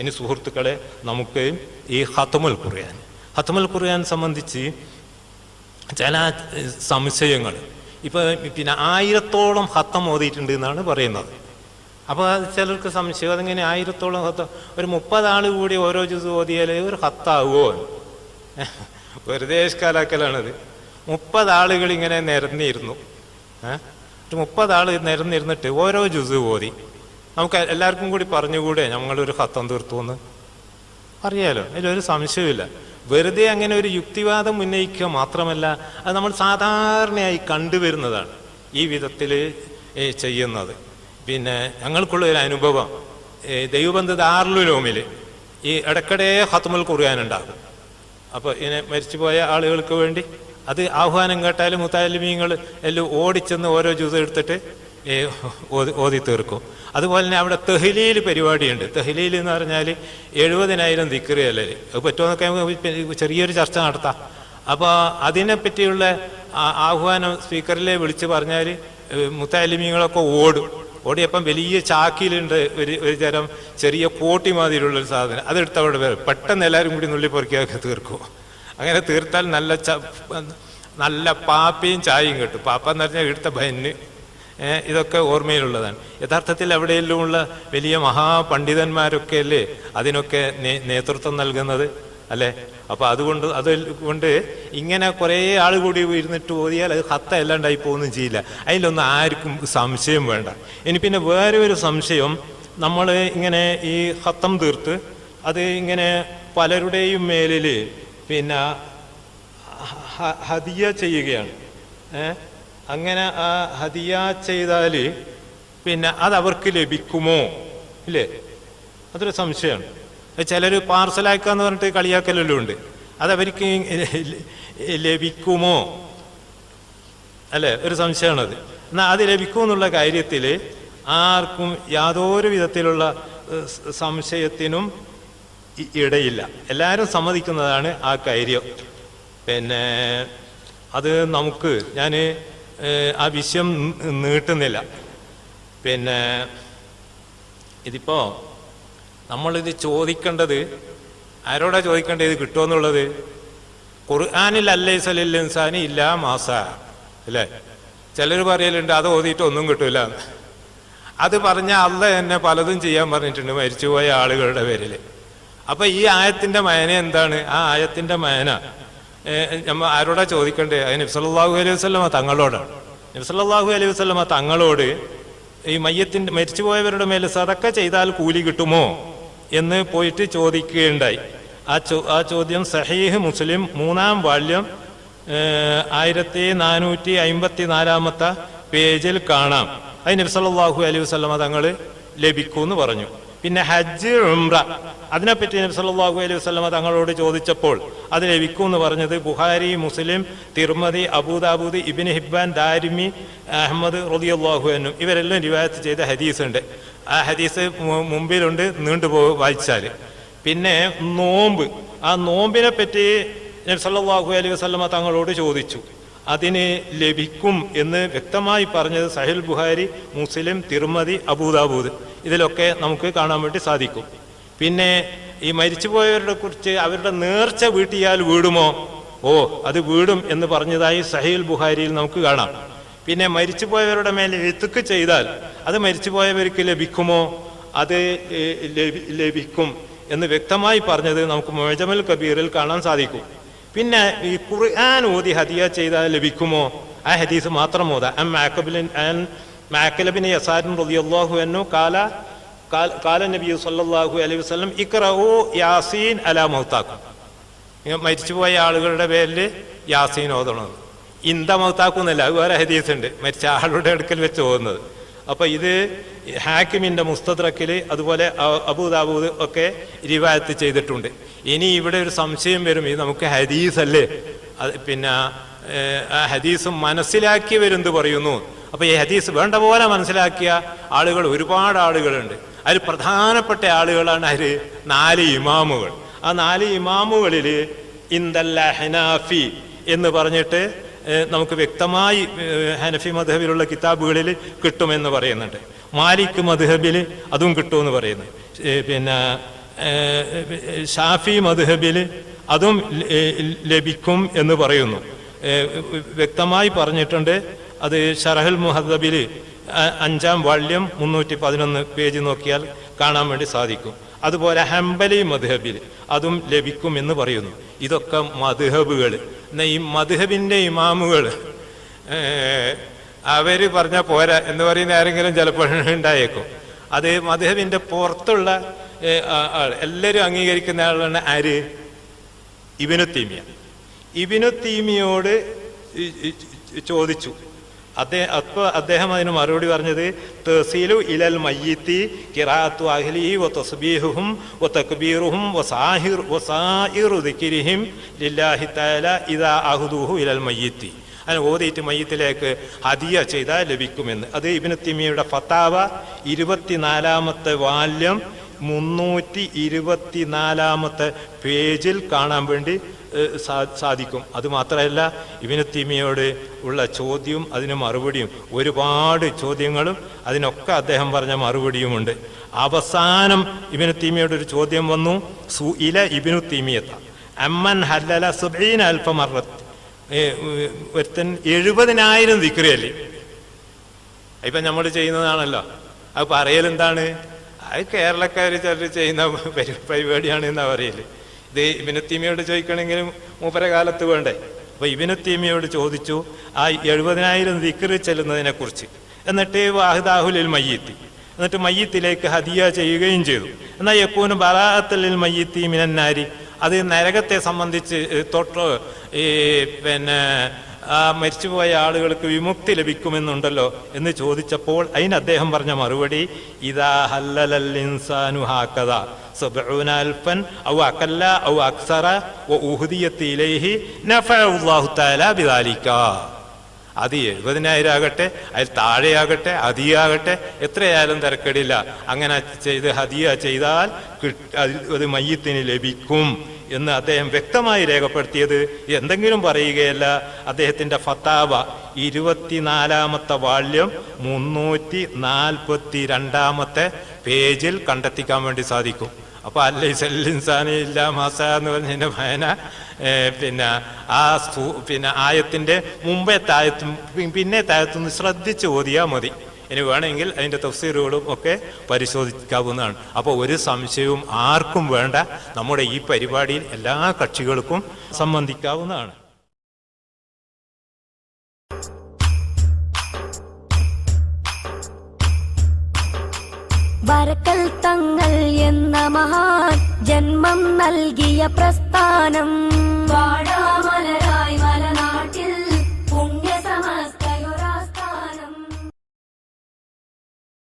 ഇനി സുഹൃത്തുക്കളെ നമുക്ക് ഈ ഹത്തമുൽ ഖുർആൻ. ഹത്തമുൽ ഖുർആൻ സംബന്ധിച്ച് ചില സംശയങ്ങൾ. ഇപ്പൊ പിന്നെ ആയിരത്തോളം ഹത്തം ഓതിയിട്ടുണ്ട് എന്നാണ് പറയുന്നത്. അപ്പോൾ അത് ചിലർക്ക് സംശയം അതെങ്ങനെ ആയിരത്തോളം ഹത്തം ഒരു മുപ്പത് ആൾ കൂടി ഓരോ ജ്യൂസ് ഓതിയാലേ ഒരു ഹത്താവുമോ വെറുതെ കാലാക്കലാണത് മുപ്പതാളുകൾ ഇങ്ങനെ നിരന്നിരുന്നു. ഏഹ് ഒരു മുപ്പത് ആൾ നിരന്നിരുന്നിട്ട് ഓരോ ജ്യൂസ് ഓതി. നമുക്ക് എല്ലാവർക്കും കൂടി പറഞ്ഞുകൂടെ? ഞങ്ങളൊരു ഹത്തം തീർത്തു എന്ന് അറിയാലോ അതിലൊരു സംശയമില്ല വെറുതെ അങ്ങനെ ഒരു യുക്തിവാദം ഉന്നയിക്കുക മാത്രമല്ല അത് നമ്മൾ സാധാരണയായി കണ്ടുവരുന്നതാണ് ഈ വിധത്തിൽ ചെയ്യുന്നത്. പിന്നെ ഞങ്ങൾക്കുള്ള ഒരു അനുഭവം ദൈവബന്ധത ദൈവബന്ധ ദാറുലോമിൽ ഈ ഇടയ്ക്കിടെ ഹത്തുമൽ കുറയാനുണ്ടാകും അപ്പോൾ ഇങ്ങനെ മരിച്ചുപോയ ആളുകൾക്ക് വേണ്ടി അത് ആഹ്വാനം കേട്ടാൽ മുത്താലിമീങ്ങൾ എല്ലാം ഓടിച്ചെന്ന് ഓരോ ജ്യൂസ് എടുത്തിട്ട് ഓതി ഓതി തീർക്കും. അതുപോലെ തന്നെ അവിടെ തെഹ്ലീൽ പരിപാടിയുണ്ട്. തെഹ്ലീൽ എന്ന് പറഞ്ഞാൽ എഴുപതിനായിരം ദിക്കറിയല്ലേ അത് പറ്റുമെന്നൊക്കെ ചെറിയൊരു ചർച്ച നടത്താം. അപ്പോൾ അതിനെപ്പറ്റിയുള്ള ആഹ്വാനം സ്പീക്കറിലെ വിളിച്ച് പറഞ്ഞാൽ മുത്താലിമീങ്ങളൊക്കെ ഓടും. ഓടിയപ്പം വലിയ ചാക്കിലുണ്ട് ഒരു ഒരു തരം ചെറിയ കോട്ടി മാതിരിയുള്ളൊരു സാധനം. അതെടുത്ത് അവിടെ വരും പെട്ടെന്ന് എല്ലാവരും കൂടി നുള്ളി പൊറുക്കിയൊക്കെ തീർക്കും. അങ്ങനെ തീർത്താൽ നല്ല നല്ല പാപ്പയും ചായയും കിട്ടും. പാപ്പ എന്ന് പറഞ്ഞാൽ എടുത്ത ബന്ന്. ഇതൊക്കെ ഓർമ്മയിലുള്ളതാണ്. യഥാർത്ഥത്തിൽ അവിടെയെല്ലാമുള്ള വലിയ മഹാപണ്ഡിതന്മാരൊക്കെ അല്ലേ അതിനൊക്കെ നേതൃത്വം നൽകുന്നത് അല്ലേ? അപ്പൊ അതുകൊണ്ട് അത് കൊണ്ട് ഇങ്ങനെ കുറേ ആൾ കൂടി ഇരുന്നിട്ട് ഓതിയാൽ അത് ഹത്ത അല്ലാണ്ടായി പോകുന്നും ചെയ്യില്ല. അതിലൊന്നും ആർക്കും സംശയം വേണ്ട. ഇനി പിന്നെ വേറെ ഒരു സംശയം നമ്മൾ ഇങ്ങനെ ഈ ഹത്തം തീർത്ത് അത് ഇങ്ങനെ പലരുടെയും മേലിൽ പിന്നെ ഹതിയ ചെയ്യുകയാണ്. ഏ? അങ്ങനെ ആ ഹദിയ ചെയ്താൽ പിന്നെ അത് അവർക്ക് ലഭിക്കുമോ? ഇല്ലേ? അതൊരു സംശയമാണ്. ചിലർ പാർസലാക്കാന്ന് പറഞ്ഞിട്ട് കളിയാക്കലെല്ലാം ഉണ്ട്. അതവർക്ക് ലഭിക്കുമോ? അല്ലേ? ഒരു സംശയമാണത്. എന്നാൽ അത് ലഭിക്കുമെന്നുള്ള കാര്യത്തിൽ ആർക്കും യാതൊരു വിധത്തിലുള്ള സംശയത്തിനും ഇടയില്ല. എല്ലാവരും സമ്മതിക്കുന്നതാണ് ആ കാര്യം. പിന്നെ അത് നമുക്ക് ഞാൻ ആ വിഷയം നീട്ടുന്നില്ല. പിന്നെ ഇതിപ്പോ നമ്മളിത് ചോദിക്കേണ്ടത് ആരോടാ ചോദിക്കേണ്ടത് ഇത് കിട്ടുമെന്നുള്ളത് ഖുർആാനിൽ അല്ലേ ഇൻസാനി ഇല്ല മാസ അല്ലേ? ചിലർ പറയലുണ്ട് അത് ഓതിയിട്ട് ഒന്നും കിട്ടൂല. അത് പറഞ്ഞ അല്ല എന്നെ പലതും ചെയ്യാൻ പറഞ്ഞിട്ടുണ്ട് മരിച്ചുപോയ ആളുകളുടെ പേരിൽ അപ്പൊ ഈ ആയത്തിന്റെ മയന എന്താണ്? ആ ആയത്തിന്റെ മയന. നമ്മ ആരോടാ ചോദിക്കണ്ടേ? അത് നബ്സല്ലാഹു അലൈഹി വസ്ലമ തങ്ങളോടാണ് നബ്സല്ലാഹു അലൈഹി വസ്ലമ തങ്ങളോട് ഈ മയ്യത്തിന്റെ മരിച്ചുപോയവരുടെ മേൽ സതക്ക ചെയ്താൽ കൂലി കിട്ടുമോ എന്ന് പോയിട്ട് ചോദിക്കുകയുണ്ടായി. ആ ചോ ആ ചോദ്യം സഹീഹ് മുസ്ലിം മൂന്നാം ഏഹ്, ആയിരത്തി നാനൂറ്റി അമ്പത്തി നാലാമത്തെ പേജിൽ കാണാം. അത് നബ്സല്ലാഹു അലൈഹി വസ്ലമ തങ്ങൾ ലഭിക്കുമെന്ന് പറഞ്ഞു. പിന്നെ ഹജ്ജ് ഉംറ. അതിനെപ്പറ്റി നബി സല്ലല്ലാഹു അലൈഹി വസല്ലമ തങ്ങളോട് ചോദിച്ചപ്പോൾ അത് ലഭിക്കുമെന്ന് പറഞ്ഞത് ബുഹാരി മുസ്ലിം തിർമതി അബൂദാബൂദ് ഇബിൻ ഹിബ്ബാൻ ദാരിമി അഹമ്മദ് റളിയല്ലാഹു അൻഹു. ഇവരെല്ലാം റിവായത്ത് ചെയ്ത ഹദീസ് ഉണ്ട്. ആ ഹദീസ് മുമ്പിലുണ്ട് നീണ്ടുപോ വായിച്ചാൽ. പിന്നെ നോമ്പ്. ആ നോമ്പിനെ പറ്റി നബി സല്ലല്ലാഹു അലൈഹി വസല്ലമ തങ്ങളോട് ചോദിച്ചു. അതിന് ലഭിക്കും എന്ന് വ്യക്തമായി പറഞ്ഞത് സഹിൽ ബുഹാരി മുസ്ലിം തിരുമതി അബൂദാബൂദ്. ഇതിലൊക്കെ നമുക്ക് കാണാൻ വേണ്ടി സാധിക്കും. പിന്നെ ഈ മരിച്ചുപോയവരുടെ കുറിച്ച് അവരുടെ നേർച്ച വീട്ടിയാൽ വീടുമോ? ഓ അത് വീടും എന്ന് പറഞ്ഞതായി സഹീൽ ബുഹാരിയിൽ നമുക്ക് കാണാം. പിന്നെ മരിച്ചുപോയവരുടെ മേൽ എഴുത്തുക്ക് ചെയ്താൽ അത് മരിച്ചുപോയവർക്ക് ലഭിക്കുമോ? അത് ലഭിക്കും എന്ന് വ്യക്തമായി പറഞ്ഞത് നമുക്ക് മൊഴജമൽ കബീറിൽ കാണാൻ സാധിക്കും. പിന്നെ ഈ ഖുർആൻ ഓതി ഹദിയ ചെയ്താൽ ലഭിക്കുമോ? ആ ഹദീസ് മാത്രം ഓതാ. എം മാക്കബിലിൻ അൻ മാക്കലബിൻ യസാരിൻ റളിയല്ലാഹു അൻഹു കാല കാല- നബി സല്ലാഹു അലൈഹി വസല്ലം ഇഖ്റഊ യാസീൻ അല മൗത്താക്കും. മരിച്ചുപോയ ആളുകളുടെ പേരിൽ യാസീൻ ഓതണം ഇന്ത മൗത്താക്കുന്നല്ല അത് വേറെ ഹദീസ് ഉണ്ട് മരിച്ച ആളുടെ അടുക്കൽ വെച്ച് ഓതുന്നത് അപ്പോൾ ഇത് ഹാക്കിമിന്റെ മുസ്തദ്രക്കിൽ അതുപോലെ അബൂദാബൂദ് ഒക്കെ റിവായത്ത് ചെയ്തിട്ടുണ്ട്. ഇനി ഇവിടെ ഒരു സംശയം വരും ഇത് നമുക്ക് ഹദീസ് അല്ലേ അത് പിന്നെ ആ ഹദീസ് മനസ്സിലാക്കി വരുന്നത് പറയുന്നു. അപ്പൊ ഈ ഹദീസ് വേണ്ട പോലെ മനസ്സിലാക്കിയ ആളുകൾ ഒരുപാട് ആളുകളുണ്ട്. അതിൽ പ്രധാനപ്പെട്ട ആളുകളാണ് അതിൽ നാല് ഇമാമുകൾ. ആ നാല് ഇമാമുകളിൽ ഇന്ദല്ല ഹനാഫി എന്ന് പറഞ്ഞിട്ട് നമുക്ക് വ്യക്തമായി ഹനഫി മധുഹബിലുള്ള കിതാബുകളിൽ കിട്ടുമെന്ന് പറയുന്നുണ്ട്. മാലിക് മധുഹബിൽ അതും കിട്ടുമെന്ന് പറയുന്നു. പിന്നെ ഷാഫി മദ്ഹബിൽ അതും ലഭിക്കും എന്ന് പറയുന്നു. വ്യക്തമായി പറഞ്ഞിട്ടുണ്ട് അത് ഷറഹുൽ മുഹദബിൽ അഞ്ചാം വാള്യം മുന്നൂറ്റി പതിനൊന്ന് പേജ് നോക്കിയാൽ കാണാൻ വേണ്ടി സാധിക്കും. അതുപോലെ ഹംബലി മധുഹബിൽ അതും ലഭിക്കും എന്ന് പറയുന്നു. ഇതൊക്കെ മധുഹബുകൾ ഈ മധുഹബിന്റെ ഇമാമുകൾ അവർ പറഞ്ഞ പോരാ എന്ന് പറയുന്ന ആരെങ്കിലും ചിലപ്പോൾ ഉണ്ടായേക്കും. അത് മധുഹബിന്റെ പുറത്തുള്ള എല്ലാവരും അംഗീകരിക്കുന്ന ആളാണ് ആര്? ഇബിനു തീമിയ. ഇബിനു തീമിയോട് ഈ- ഈ- ചോദിച്ചു. അദ്ദേഹം അപ്പോൾ അദ്ദേഹം അതിന് മറുപടി പറഞ്ഞത് തഹസീലു ഇലൽ മയ്യത്തി കിറാത്തു അഹ്ലി വ തസ്ബീഹും വ തക്ബീറുഹും വ സാഹിർ വ സായിറു ദിക്രിഹിം ലില്ലാഹി തആല ഇദാ അഹ്ദുഹു ഇലൽ മയ്യത്തി. അതിന് ഓതിയിട്ട് മയ്യത്തിലേക്ക് ഹദിയ ചെയ്താൽ ലഭിക്കുമെന്ന്. അത് ഇബിന് തിമിയുടെ ഫത്താവ ഇരുപത്തിനാലാമത്തെ വാല്യം മുന്നൂറ്റി ഇരുപത്തിനാലാമത്തെ പേജിൽ കാണാൻ വേണ്ടി സാധിക്കും. അതുമാത്രമല്ല ഇവന് തിമിയോട് ഉള്ള ചോദ്യവും അതിന് മറുപടിയും ഒരുപാട് ചോദ്യങ്ങളും അതിനൊക്കെ അദ്ദേഹം പറഞ്ഞ മറുപടിയുമുണ്ട്. അവസാനം ഇബിന് തീമിയോട് ഒരു ചോദ്യം വന്നു സു ഇല ഇബിനു തീമിയത്ത അമ്മൻ ഹല്ലല സുബീൻ അൽഫമറത്ത് ഒരുത്തൻ എഴുപതിനായിരം ദിക്റിയല്ലേ? ഇപ്പം നമ്മൾ ചെയ്യുന്നതാണല്ലോ. അത് പറയലെന്താണ്? അത് കേരളക്കാർ ചിലർ ചെയ്യുന്ന പരി- പരിപാടിയാണ് എന്നാ പറയൽ. ഇത് ഇബിനുത്തീമിയോട് ചോദിക്കണമെങ്കിലും മൂപ്പര കാലത്ത് വേണ്ടേ? അപ്പൊ ഇബിനുത്തീമിയോട് ചോദിച്ചു ആ എഴുപതിനായിരം ദിക്കറി ചെല്ലുന്നതിനെ കുറിച്ച് എന്നിട്ട് വാഹിദാഹുലിൽ മയ്യത്തി. എന്നിട്ട് മയ്യത്തിലേക്ക് ഹദിയ ചെയ്യുകയും ചെയ്തു. എന്നാൽ യക്കൂന് ബലാഹത്തലിൽ മയ്യത്തി മിനന്നാരി. അത് നരകത്തെ സംബന്ധിച്ച് തൊട്ട് ഈ പിന്നെ ആ മരിച്ചുപോയ ആളുകൾക്ക് വിമുക്തി ലഭിക്കുമെന്നുണ്ടല്ലോ എന്ന് ചോദിച്ചപ്പോൾ അതിന് അദ്ദേഹം പറഞ്ഞ മറുപടി ഇതാ ഹല്ലലൽ ഇൻസാനു ഹാക്കദ സബ്ഊന അൽഫൻ ഔ അകല്ല ഔ അക്സറ വ ഇലൈഹി നഫഅല്ലാഹു തആല ബിദാലിക. അത് എഴുപതിനായിരം ആകട്ടെ അതിൽ താഴെയാകട്ടെ അതിയാകട്ടെ എത്രയായാലും തിരക്കേടില്ല. അങ്ങനെ ചെയ്ത് ഹതിയ ചെയ്താൽ അത് മയ്യത്തിന് ലഭിക്കും എന്ന് അദ്ദേഹം വ്യക്തമായി രേഖപ്പെടുത്തിയത്. എന്തെങ്കിലും പറയുകയല്ല. അദ്ദേഹത്തിന്റെ ഫത്താവ ഇരുപത്തിനാലാമത്തെ വാള്യം മുന്നൂറ്റി നാൽപ്പത്തി രണ്ടാമത്തെ പേജിൽ കണ്ടെത്തിക്കാൻ വേണ്ടി സാധിക്കും. അപ്പൊ അല്ല ഇല്ലാ ഇല്ല മാസ എന്ന് പറഞ്ഞതിന്റെ ഭയന പിന്നെ ആ സൂ- പിന്നെ ആയത്തിന്റെ മുമ്പേ താഴത്തും പിന്നെ താഴത്തുനിന്ന് ശ്രദ്ധിച്ച് ഓതിയാൽ മതി. ഇനി വേണമെങ്കിൽ അതിന്റെ തഫ്സീറുകളും ഒക്കെ പരിശോധിക്കാവുന്നതാണ്. അപ്പോൾ ഒരു സംശയവും ആർക്കും വേണ്ട. നമ്മുടെ ഈ പരിപാടിയിൽ എല്ലാ കക്ഷികൾക്കും സംബന്ധിക്കാവുന്നതാണ്. വരക്കൽ തങ്ങൾ എന്ന മഹാൻ ജന്മം നൽകിയ പ്രസ്ഥാനം. വാടാമല